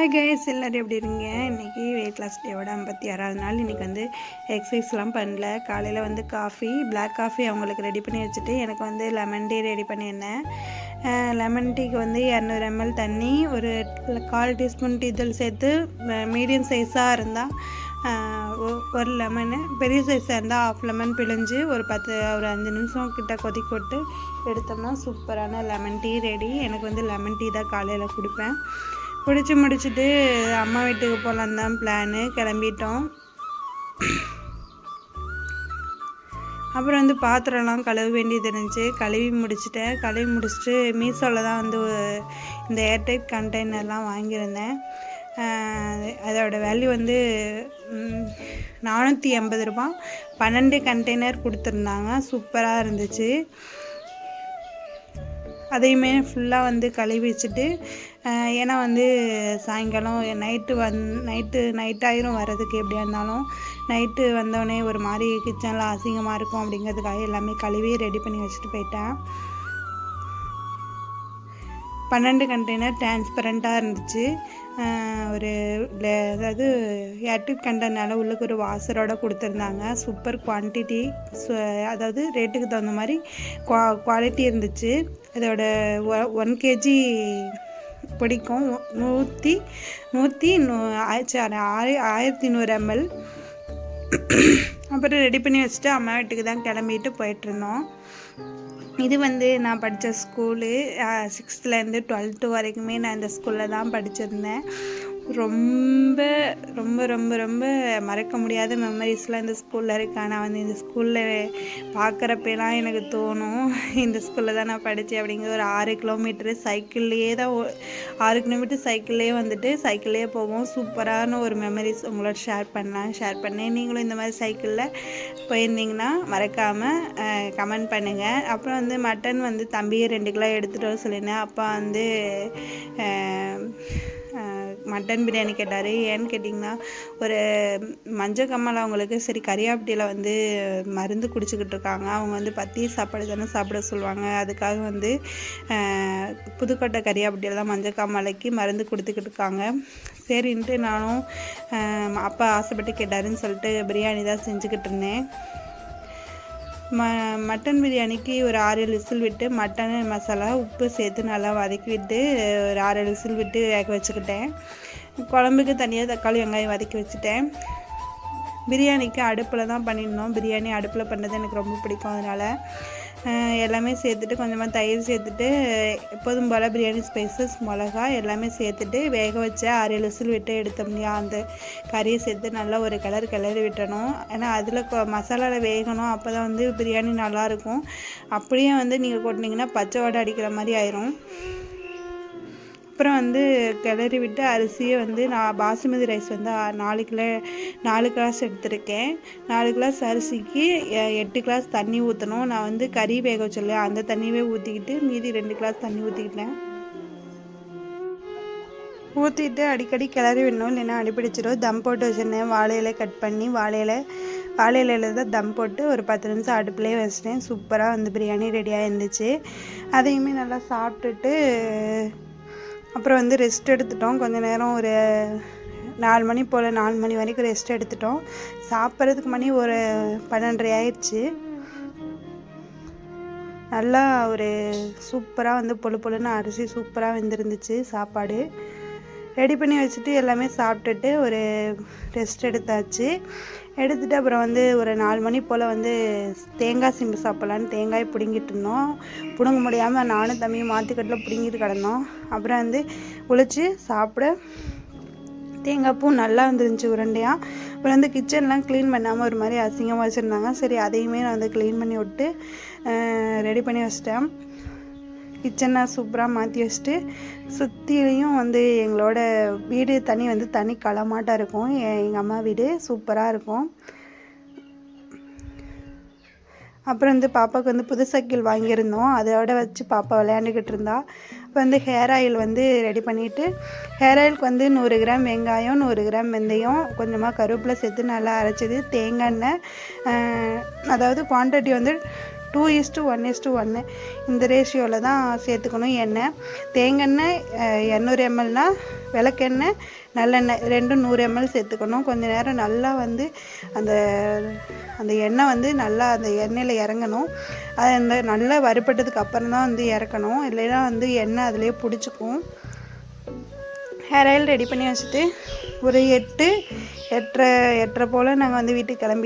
Hi guys எல்லோரும் எப்படி இருங்க இன்றைக்கி வெயிட் லாஸ் டேவோட ஐம்பத்தி ஆறாவது நாள். இன்றைக்கி வந்து எக்ஸசைஸ்லாம் பண்ணல. காலையில் வந்து காஃபி பிளாக் காஃபி அவங்களுக்கு ரெடி பண்ணி வச்சுட்டு எனக்கு வந்து லெமன் டீ ரெடி பண்ணியிருந்தேன். லெமன் டீக்கு வந்து இரநூறு எம்எல் தண்ணி ஒரு கால் டீஸ்பூன் டீத்தூள் சேர்த்து மீடியம் சைஸாக இருந்தால் ஒரு லெமனு பெரிய சைஸாக இருந்தால் ஆஃப் லெமன் பிழிஞ்சு ஒரு பத்து ஒரு அஞ்சு நிமிஷம் கிட்ட கொதிக்க விட்டு எடுத்தோம்னா சூப்பரான லெமன் டீ ரெடி எனக்கு வந்து லெமன் டீ தான் காலையில் குடிப்பேன். பிடிச்சி முடிச்சுட்டு அம்மா வீட்டுக்கு போகலான் தான் பிளானு கிளம்பிட்டோம். அப்புறம் வந்து பாத்திரம்லாம் கழுவ வேண்டியது இருந்துச்சு. கழுவி முடிச்சிட்டேன். கழுவி முடிச்சுட்டு மீஷோவில் தான் வந்து இந்த ஏர்டைட் கண்டெய்னர்லாம் வாங்கியிருந்தேன். அதோடய அதோட வேல்யூ வந்து நானூற்றி எண்பது ரூபா பன்னெண்டு கண்டெய்னர் கொடுத்துருந்தாங்க. சூப்பராக இருந்துச்சு. அதையுமே ஃபுல்லாக வந்து கழுவி வச்சுட்டு ஏன்னா வந்து சாயங்காலம் நைட்டு வந் நைட்டு நைட் ஆயிரும் வர்றதுக்கு எப்படியா இருந்தாலும். நைட்டு வந்தோடனே ஒரு மாதிரி கிச்சனில் அசிங்கமாக இருக்கும் அப்படிங்கிறதுக்காக எல்லாமே கழுவி ரெடி பண்ணி வச்சுட்டு போயிட்டேன். பன்னெண்டு கண்டெய்னர் டிரான்ஸ்பரண்ட்டாக இருந்துச்சு. ஒரு அதாவது ஏர்டிப் கண்டனால உள்ளுக்கு ஒரு வாசரோட கொடுத்துருந்தாங்க. சூப்பர் குவான்டிட்டி அதாவது ரேட்டுக்கு தகுந்த மாதிரி குவா குவாலிட்டி இருந்துச்சு. இதோட ஒன் கேஜி பிடிக்கும். நூற்றி நூற்றி நூ ஆயிரத்தி ஆயி ஆயிரத்தி நூறு எம்எல் அப்புறம் ரெடி பண்ணி வச்சுட்டு அம்மா வீட்டுக்கு தான் கிளம்பிட்டு போயிட்டுருந்தோம் இது வந்து நான் படித்த ஸ்கூலு சிக்ஸ்த்துலேருந்து டுவெல்த்து வரைக்குமே நான் இந்த ஸ்கூலில் தான் படிச்சிருந்தேன். ரொம்ப ரொம்ப ரொம்ப ரொம்ப மறக்க முடியாத மெமரிஸ்லாம் இந்த ஸ்கூலில் இருக்கு. ஆனால் வந்து இந்த ஸ்கூலில் பார்க்குறப்பெல்லாம் எனக்கு தோணும் இந்த ஸ்கூலில் தான் நான் படித்தேன் அப்படிங்கிற ஒரு ஆறு கிலோமீட்டரு சைக்கிள்லேயே தான் ஓ- ஆறு கிலோமீட்டர் சைக்கிள்லேயே வந்துட்டு சைக்கிள்லேயே போவோம். சூப்பரான ஒரு மெமரிஸ் உங்களோட ஷேர் பண்ணலாம். ஷேர் பண்ணேன் நீங்களும் இந்த மாதிரி சைக்கிளில் போயிருந்தீங்கன்னா மறக்காமல் கமெண்ட் பண்ணுங்கள் அப்புறம் வந்து மட்டன் வந்து தம்பியை ரெண்டு கிலோ எடுத்துகிட்டு வர சொல்லியிருந்தேன். அப்பா வந்து மட்டன் பிரியாணி கேட்டார். ஏன்னு கேட்டிங்கன்னா ஒரு மஞ்சள் கம்மல் அவங்களுக்கு சரி கரியாப்பட்டியில் வந்து மருந்து குடிச்சிக்கிட்டு இருக்காங்க. அவங்க வந்து பத்திய சாப்பாடு தானே சாப்பிட சொல்லுவாங்க. அதுக்காக வந்து புதுக்கோட்டை கரியாப்பட்டியில் தான் மஞ்சள் கம்மலைக்கு மருந்து கொடுத்துக்கிட்டு இருக்காங்க. சரின்ட்டு நானும் அப்பா ஆசைப்பட்டு கேட்டாருன்னு சொல்லிட்டு பிரியாணி தான் செஞ்சுக்கிட்டு இருந்தேன். ம மட்டன் பிரியாணிக்கு ஒரு ஆறு ஏழு விசில் விட்டு மட்டன் மசாலா உப்பு சேர்த்து நல்லா வதக்கி விட்டு ஒரு ஆறு விசில் விட்டு வேக வச்சுக்கிட்டேன். குழம்புக்கு தனியாக தக்காளி வெங்காயம் வதக்கி வச்சுட்டேன். பிரியாணிக்கு அடுப்பில் தான் பண்ணியிருந்தோம். பிரியாணி அடுப்பில் பண்ணுறது எனக்கு ரொம்ப பிடிக்கும் அதனால். எல்லாமே சேர்த்துட்டு கொஞ்சமாக தயிர் சேர்த்துட்டு எப்போதும் போல் பிரியாணி ஸ்பைசஸ் மிளகா எல்லாமே சேர்த்துட்டு வேக வச்ச ஆறு ஏழு விசில் விட்டு எடுத்தோம்லையா அந்த கறியை சேர்த்து நல்லா ஒரு கலர் கிளறி விட்டணும். ஏன்னா அதில் மசாலாவில் வேகணும் அப்போ தான் வந்து பிரியாணி நல்லாயிருக்கும் அப்படியே வந்து நீங்கள் கொட்டினீங்கன்னா பச்சை வடை அடிக்கிற மாதிரி ஆயிரும். அப்புறம் வந்து கிளறி விட்டு அரிசியை வந்து நான் பாசுமதி ரைஸ் வந்து நாலு கிலோ நாலு கிளாஸ் எடுத்திருக்கேன். நாலு கிளாஸ் அரிசிக்கு எ- எட்டு கிளாஸ் தண்ணி ஊற்றணும் நான் வந்து கறி வேக வச்சல அந்த தண்ணியவே ஊற்றிக்கிட்டு மீதி ரெண்டு கிளாஸ் தண்ணி ஊற்றிக்கிட்டேன் ஊற்றிட்டு அடிக்கடி கிளறி விடணும். இல்லைன்னா அடிப்பிடிச்சிடும் தம் போட்டு வச்சுருந்தேன். வாழை கட் பண்ணி வாழை இலை வாழை இலையில தான் தம் போட்டு ஒரு பத்து நிமிஷம் அடுப்புலேயே வச்சிட்டேன். சூப்பராக வந்து பிரியாணி ரெடியாக இருந்துச்சு அதையுமே நல்லா சாப்பிட்டுட்டு அப்புறம் வந்து ரெஸ்ட் எடுத்துட்டோம். கொஞ்ச நேரம் ஒரு நாலு மணி போல் நாலு மணி வரைக்கும் ரெஸ்ட் எடுத்துட்டோம். சாப்பிட்றதுக்கு மணி ஒரு பன்னெண்டரை ஆயிடுச்சு. நல்லா ஒரு சூப்பராக வந்து பொழு பொழுன்னு அரிசி சூப்பராக வெந்திருந்துச்சு சாப்பாடு. ரெடி பண்ணி வச்சுட்டு எல்லாமே சாப்பிட்டுட்டு ஒரு ரெஸ்ட் எடுத்தாச்சு. எடுத்துட்டு அப்புறம் வந்து ஒரு நாலு மணி போல் வந்து தேங்காய் சிம்பு சாப்பிட்லான்னு தேங்காய் பிடுங்கிட்டு இருந்தோம். பிடுங்க முடியாமல் நானும் தம்பியும் மாற்றிக்கட்டில் பிடுங்கிட்டு கிடந்தோம். அப்புறம் வந்து உழைச்சி சாப்பிட தேங்காய் பூ நல்லா வந்துருந்துச்சு உருண்டையாக அப்புறம் வந்து கிச்சன்லாம் க்ளீன் பண்ணாமல் ஒரு மாதிரி அசிங்கமாக வச்சுருந்தாங்க. சரி அதையுமே நான் வந்து க்ளீன் பண்ணி விட்டு ரெடி பண்ணி வச்சிட்டேன். கிச்சனை சூப்பராக மாற்றி வச்சுட்டு சுற்றிலையும் வந்து எங்களோட வீடு தனி வந்து தனி களமாட்டம் இருக்கும். எங்கள் அம்மா வீடு சூப்பராக இருக்கும். அப்புறம் வந்து பாப்பாவுக்கு வந்து புது சைக்கிள் வாங்கியிருந்தோம். அதோட வச்சு பாப்பா விளையாண்டுக்கிட்டு இருந்தா. இப்போ வந்து ஹேர் ஆயில் வந்து ரெடி பண்ணிவிட்டு ஹேர் ஆயிலுக்கு வந்து நூறு கிராம் வெங்காயம் நூறு கிராம் வெந்தயம் கொஞ்சமாக கருவேப்பிலை சேர்த்து நல்லா அரைச்சது தேங்காய் எண்ணெய் அதாவது குவான்டிட்டி வந்து டூ இஸ்ட்டு ஒன் இஸ்ட்டு ஒன்று இந்த ரேஷியோவில் தான் சேர்த்துக்கணும் எண்ணெய். தேங்காய் இரநூறு எம்எல்னா விளக்கெண்ணெய் நல்லெண்ணெய் ரெண்டும் நூறு எம்எல் சேர்த்துக்கணும். கொஞ்சம் நேரம் நல்லா வந்து அந்த அந்த எண்ணெய் வந்து நல்லா அந்த எண்ணெயில் இறங்கணும். அது அந்த நல்லா வறுபட்டதுக்கு அப்புறம் தான் வந்து இறக்கணும். இல்லைன்னா வந்து எண்ணெய் எண்ணெய் அதிலே பிடிச்சிக்கும் ஹேர் ஆயில் ரெடி பண்ணி வச்சுட்டு ஒரு எட்டு எட்டரை எட்டரை போல் நாங்கள் வந்து வீட்டுக்கு கிளம்பி